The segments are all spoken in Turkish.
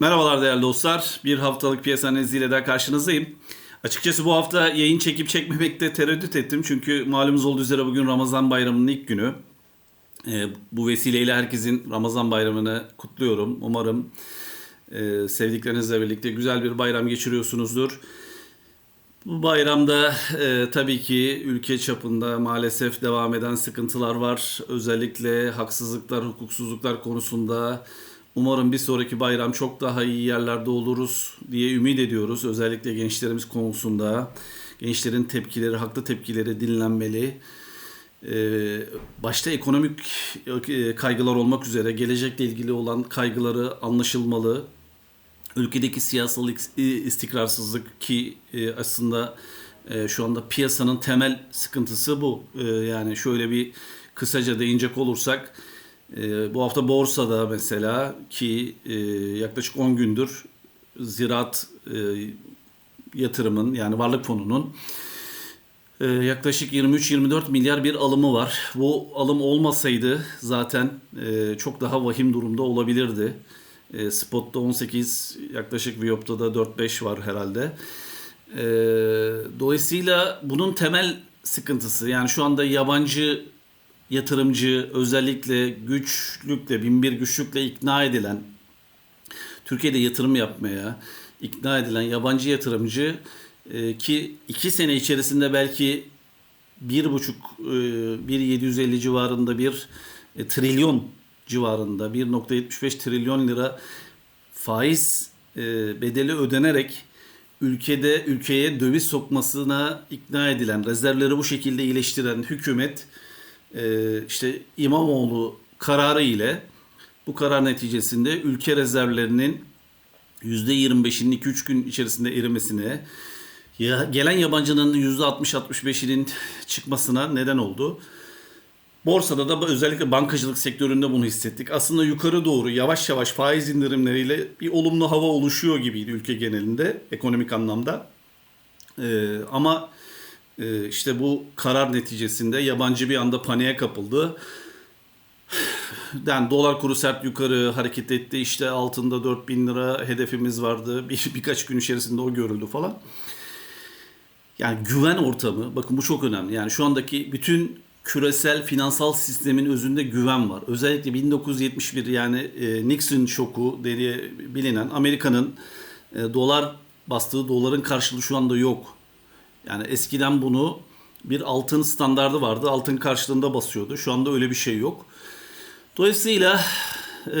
Merhabalar değerli dostlar. Bir haftalık piyasa analiziyle daha karşınızdayım. Açıkçası bu hafta yayın çekip çekmemekte tereddüt ettim. Çünkü malumuz olduğu üzere bugün Ramazan bayramının ilk günü. Ee, bu vesileyle herkesin Ramazan bayramını kutluyorum. Umarım e, sevdiklerinizle birlikte güzel bir bayram geçiriyorsunuzdur. Bu bayramda e, tabii ki ülke çapında maalesef devam eden sıkıntılar var. Özellikle haksızlıklar, hukuksuzluklar konusunda umarım bir sonraki bayram çok daha iyi yerlerde oluruz diye ümit ediyoruz. Özellikle gençlerimiz konusunda gençlerin tepkileri, haklı tepkileri dinlenmeli. Ee, başta ekonomik e, kaygılar olmak üzere gelecekle ilgili olan kaygıları anlaşılmalı ülkedeki siyasal is- istikrarsızlık ki e, aslında e, şu anda piyasanın temel sıkıntısı bu. E, yani şöyle bir kısaca değinecek olursak e, bu hafta borsada mesela ki e, yaklaşık 10 gündür ziraat e, yatırımın yani varlık fonunun e, yaklaşık 23-24 milyar bir alımı var. Bu alım olmasaydı zaten çok daha vahim durumda olabilirdi. Spot'ta 18, yaklaşık Viop'ta da 4-5 var herhalde. Dolayısıyla bunun temel sıkıntısı yani şu anda yabancı yatırımcı özellikle güçlükle, binbir güçlükle ikna edilen Türkiye'de yatırım yapmaya ikna edilen yabancı yatırımcı e, ki iki sene içerisinde belki bir buçuk, e, bir 750 civarında bir e, trilyon civarında 1.75 trilyon lira faiz e, bedeli ödenerek ülkede ülkeye döviz sokmasına ikna edilen, rezervleri bu şekilde iyileştiren hükümet e, işte İmamoğlu kararı ile bu karar neticesinde ülke rezervlerinin %25'inin 2-3 gün içerisinde erimesine, ya, gelen yabancının %60-65'inin çıkmasına neden oldu. Borsada da özellikle bankacılık sektöründe bunu hissettik. Aslında yukarı doğru yavaş yavaş faiz indirimleriyle bir olumlu hava oluşuyor gibiydi ülke genelinde ekonomik anlamda. Ee, ama işte bu karar neticesinde yabancı bir anda paniğe kapıldı. Yani dolar kuru sert yukarı hareket etti. İşte altında 4000 lira hedefimiz vardı. Bir, birkaç gün içerisinde o görüldü falan. Yani güven ortamı, bakın bu çok önemli. Yani şu andaki bütün küresel finansal sistemin özünde güven var. Özellikle 1971 yani e, Nixon şoku diye bilinen Amerika'nın e, dolar bastığı doların karşılığı şu anda yok. Yani eskiden bunu bir altın standardı vardı. Altın karşılığında basıyordu. Şu anda öyle bir şey yok. Dolayısıyla e,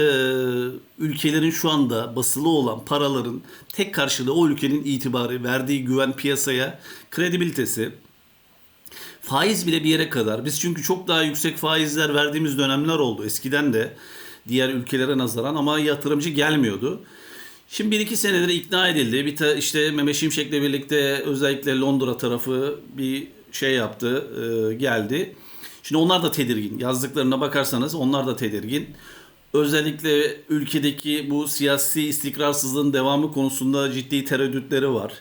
ülkelerin şu anda basılı olan paraların tek karşılığı o ülkenin itibarı, verdiği güven piyasaya, kredibilitesi, faiz bile bir yere kadar. Biz çünkü çok daha yüksek faizler verdiğimiz dönemler oldu. Eskiden de diğer ülkelere nazaran ama yatırımcı gelmiyordu. Şimdi bir iki senedir ikna edildi. Bir ta, işte Mehmet Şimşek'le birlikte özellikle Londra tarafı bir şey yaptı, e, geldi. Şimdi onlar da tedirgin. Yazdıklarına bakarsanız onlar da tedirgin. Özellikle ülkedeki bu siyasi istikrarsızlığın devamı konusunda ciddi tereddütleri var.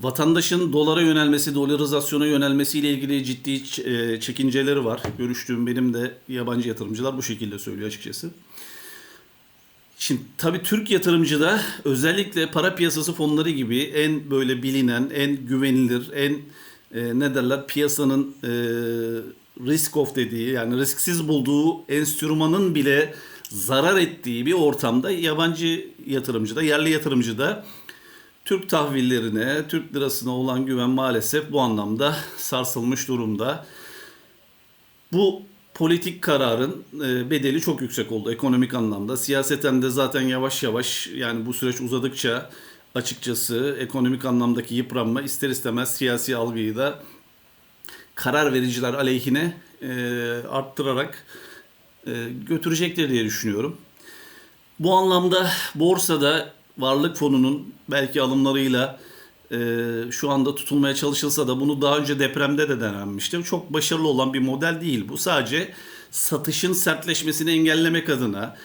Vatandaşın dolara yönelmesi, dolarizasyona yönelmesiyle ilgili ciddi e, çekinceleri var. Görüştüğüm benim de yabancı yatırımcılar bu şekilde söylüyor açıkçası. Şimdi tabii Türk yatırımcı da özellikle para piyasası fonları gibi en böyle bilinen, en güvenilir, en e, ne derler piyasanın e, risk off dediği yani risksiz bulduğu enstrümanın bile zarar ettiği bir ortamda yabancı yatırımcı da yerli yatırımcı da Türk tahvillerine, Türk lirasına olan güven maalesef bu anlamda sarsılmış durumda. Bu politik kararın e, bedeli çok yüksek oldu ekonomik anlamda. Siyaseten de zaten yavaş yavaş yani bu süreç uzadıkça açıkçası ekonomik anlamdaki yıpranma ister istemez siyasi algıyı da karar vericiler aleyhine e, arttırarak e, götürecektir diye düşünüyorum. Bu anlamda borsada varlık fonunun belki alımlarıyla şu anda tutulmaya çalışılsa da bunu daha önce depremde de denenmişti. Çok başarılı olan bir model değil bu. Sadece satışın sertleşmesini engellemek adına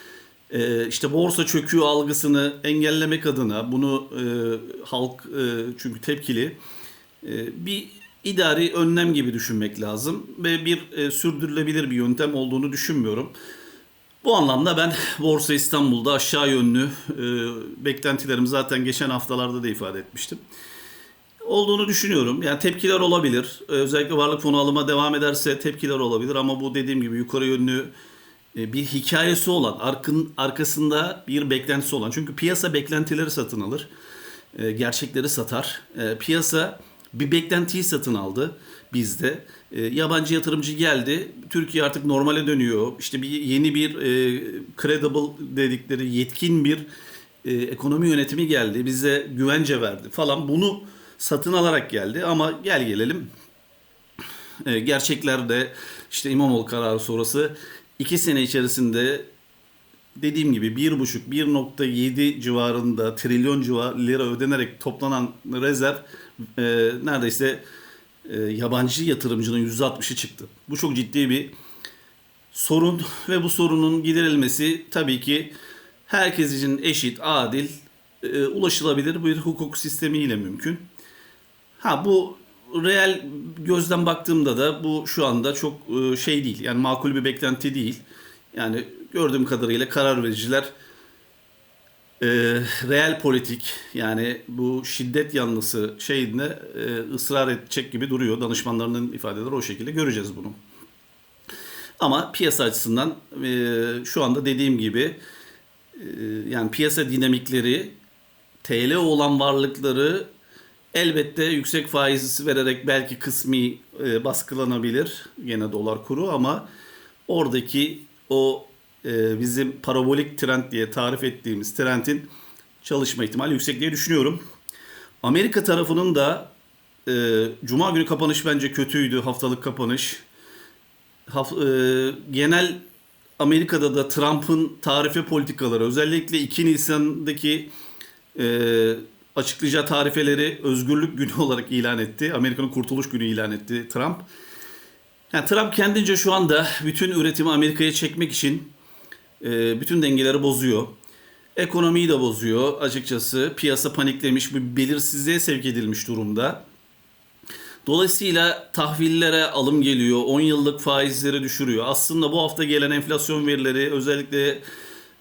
e, işte borsa çöküyor algısını engellemek adına bunu e, halk e, çünkü tepkili e, bir idari önlem gibi düşünmek lazım ve bir e, sürdürülebilir bir yöntem olduğunu düşünmüyorum. Bu anlamda ben Borsa İstanbul'da aşağı yönlü e, beklentilerimi zaten geçen haftalarda da ifade etmiştim. Olduğunu düşünüyorum. Yani tepkiler olabilir. E, özellikle varlık fonu alıma devam ederse tepkiler olabilir ama bu dediğim gibi yukarı yönlü e, bir hikayesi olan, arkın, arkasında bir beklentisi olan. Çünkü piyasa beklentileri satın alır. E, gerçekleri satar. E, piyasa bir beklentiyi satın aldı bizde. Yabancı yatırımcı geldi. Türkiye artık normale dönüyor. İşte bir yeni bir e, credible dedikleri yetkin bir ekonomi yönetimi geldi. Bize güvence verdi falan. Bunu satın alarak geldi ama gel gelelim e, gerçeklerde işte İmamoğlu kararı sonrası iki sene içerisinde dediğim gibi 1,5-1,7 civarında trilyon civar lira ödenerek toplanan rezerv e, neredeyse e, yabancı yatırımcının %60'ı çıktı. Bu çok ciddi bir sorun ve bu sorunun giderilmesi tabii ki herkes için eşit, adil, e, ulaşılabilir bir hukuk sistemiyle mümkün. Ha bu reel gözden baktığımda da bu şu anda çok e, şey değil. Yani makul bir beklenti değil. Yani gördüğüm kadarıyla karar vericiler e, reel politik yani bu şiddet yanlısı şeyinde e, ısrar edecek gibi duruyor. Danışmanlarının ifadeleri o şekilde göreceğiz bunu. Ama piyasa açısından e, şu anda dediğim gibi e, yani piyasa dinamikleri TL olan varlıkları elbette yüksek faiz vererek belki kısmi e, baskılanabilir gene dolar kuru ama oradaki o e, bizim parabolik trend diye tarif ettiğimiz trendin çalışma ihtimali yüksek diye düşünüyorum. Amerika tarafının da e, Cuma günü kapanış bence kötüydü haftalık kapanış. Haf, e, genel Amerika'da da Trump'ın tarife politikaları özellikle 2 Nisan'daki e, açıklayacağı tarifeleri özgürlük günü olarak ilan etti. Amerika'nın kurtuluş günü ilan etti Trump. Yani Trump kendince şu anda bütün üretimi Amerika'ya çekmek için e, bütün dengeleri bozuyor. Ekonomiyi de bozuyor açıkçası. Piyasa paniklemiş, bir belirsizliğe sevk edilmiş durumda. Dolayısıyla tahvillere alım geliyor, 10 yıllık faizleri düşürüyor. Aslında bu hafta gelen enflasyon verileri özellikle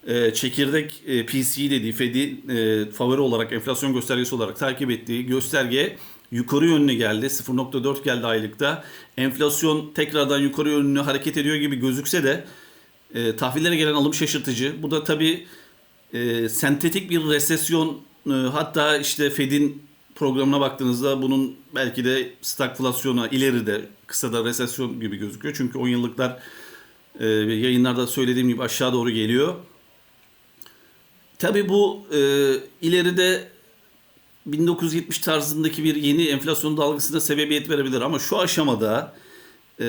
e, çekirdek e, PCE dediği Fed'i e, favori olarak enflasyon göstergesi olarak takip ettiği gösterge yukarı yönlü geldi. 0.4 geldi aylıkta. Enflasyon tekrardan yukarı yönlü hareket ediyor gibi gözükse de e, tahvillere gelen alım şaşırtıcı. Bu da tabii e, sentetik bir resesyon e, hatta işte Fed'in programına baktığınızda bunun belki de stagflasyona ileride kısa da resesyon gibi gözüküyor. Çünkü 10 yıllıklar e, yayınlarda söylediğim gibi aşağı doğru geliyor. Tabii bu e, ileride 1970 tarzındaki bir yeni enflasyon dalgasına sebebiyet verebilir ama şu aşamada e,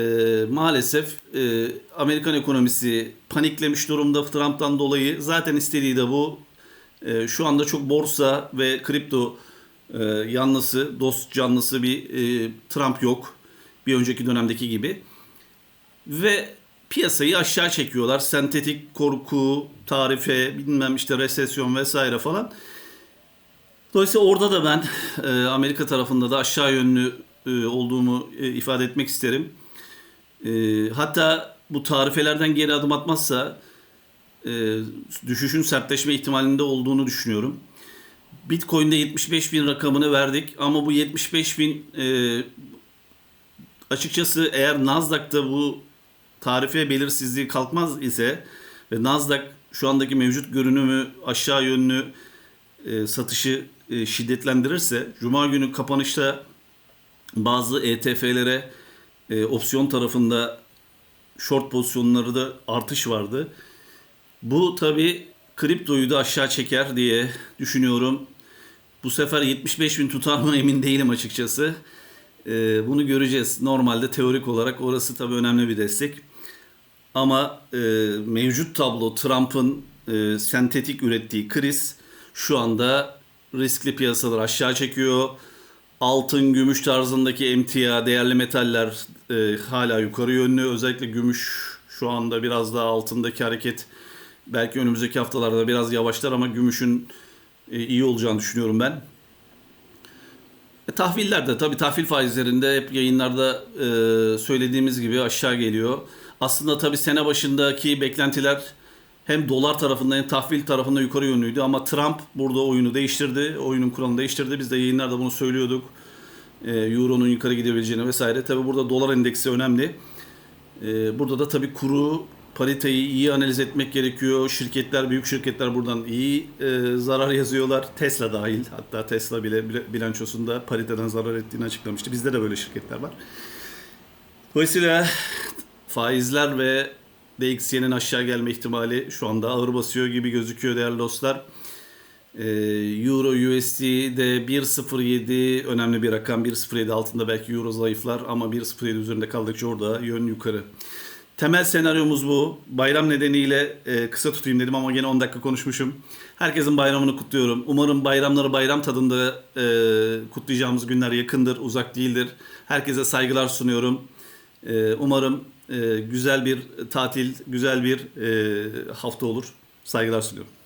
maalesef e, Amerikan ekonomisi paniklemiş durumda Trump'tan dolayı. Zaten istediği de bu. E, şu anda çok borsa ve kripto e, yanlısı, dost canlısı bir e, Trump yok. Bir önceki dönemdeki gibi. Ve piyasayı aşağı çekiyorlar. Sentetik korku, tarife, bilmem işte resesyon vesaire falan. Dolayısıyla orada da ben e, Amerika tarafında da aşağı yönlü e, olduğumu e, ifade etmek isterim. Hatta bu tarifelerden geri adım atmazsa düşüşün sertleşme ihtimalinde olduğunu düşünüyorum. Bitcoin'de 75 bin rakamını verdik ama bu 75 bin açıkçası eğer Nasdaq'ta bu tarife belirsizliği kalkmaz ise ve Nasdaq şu andaki mevcut görünümü aşağı yönlü e, satışı e, şiddetlendirirse Cuma günü kapanışta bazı ETF'lere e, opsiyon tarafında short pozisyonları da artış vardı. Bu tabi kriptoyu da aşağı çeker diye düşünüyorum. Bu sefer 75 bin tutar mı emin değilim açıkçası. E, bunu göreceğiz. Normalde teorik olarak orası tabi önemli bir destek. Ama e, mevcut tablo Trump'ın e, sentetik ürettiği kriz şu anda riskli piyasaları aşağı çekiyor. Altın, gümüş tarzındaki emtia, değerli metaller e, hala yukarı yönlü. Özellikle gümüş şu anda biraz daha altındaki hareket belki önümüzdeki haftalarda biraz yavaşlar ama gümüşün e, iyi olacağını düşünüyorum ben. E, tahviller de tabii tahvil faizlerinde hep yayınlarda e, söylediğimiz gibi aşağı geliyor. Aslında tabii sene başındaki beklentiler hem dolar tarafında hem tahvil tarafında yukarı yönlüydü ama Trump burada oyunu değiştirdi. Oyunun kuralını değiştirdi. Biz de yayınlarda bunu söylüyorduk. Ee, Euro'nun yukarı gidebileceğini vesaire. Tabi burada dolar endeksi önemli. Ee, burada da tabii kuru pariteyi iyi analiz etmek gerekiyor. Şirketler, büyük şirketler buradan iyi e, zarar yazıyorlar. Tesla dahil. Hatta Tesla bile- bilançosunda pariteden zarar ettiğini açıklamıştı. Bizde de böyle şirketler var. Dolayısıyla faizler ve DXY'nin aşağı gelme ihtimali şu anda ağır basıyor gibi gözüküyor değerli dostlar. Ee, Euro USD de 1.07 önemli bir rakam. 1.07 altında belki Euro zayıflar ama 1.07 üzerinde kaldıkça orada yön yukarı. Temel senaryomuz bu. Bayram nedeniyle e, kısa tutayım dedim ama gene 10 dakika konuşmuşum. Herkesin bayramını kutluyorum. Umarım bayramları bayram tadında e, kutlayacağımız günler yakındır, uzak değildir. Herkese saygılar sunuyorum. E, umarım güzel bir tatil, güzel bir e, hafta olur. Saygılar sunuyorum.